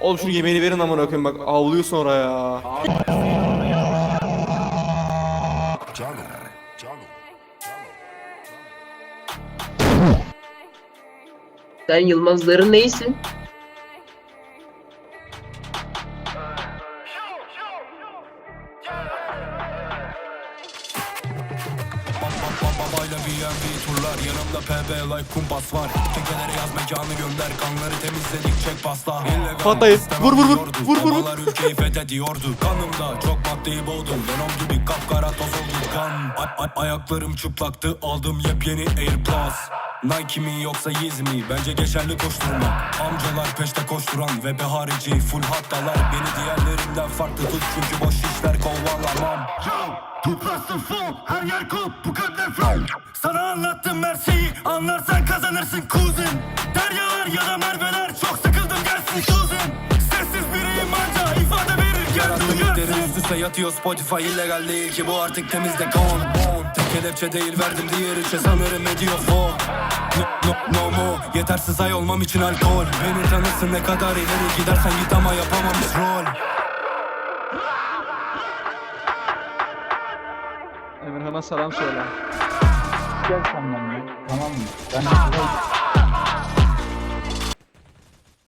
Oğlum şu yemeğini verin amına koyayım bak avlıyor sonra ya. Sen Yılmazların neysin? Babayla BNB turlar. Yanımda PB like kumpas var. Kekelere yaz mekanı gönder. Kanları temizledik çek pasta. Sistem Vur, vur, vur. Vur, vur, vur. Ülkeyi fethediyordu. Kanımda çok maddeyi boğdum. Venom gibi kapkara toz oldu kan Ay- ay- Ayaklarım çıplaktı. Aldım yepyeni Airpods Nike mi yoksa Yeezy mi? Bence geçerli koşturmak. Amcalar peşte koşturan ve be harici full hattalar Beni diğerlerinden farklı tut çünkü boş işler kovalamam. Tuplasın full her yer kop. Bu kadar Sana anlattım her şeyi. Anlarsan kazanırsın kuzin Deryalar ya da merveler çok sıkıldım gelsin kuzin Sessiz biriyim anca ifade verirken duyarsın. üst üste yatıyor Spotify. İllegal değil ki bu artık temizde kon Tek kelepçe değil verdim diğer içe sanırım ediyor fon No, no, no mo Yetersiz ay olmam için alkol. Beni tanırsın ne kadar ileri gidersen git ama yapamam biz rol. Emirhan'a selam söyle. Gel sen benimle. Tamam mı? Ben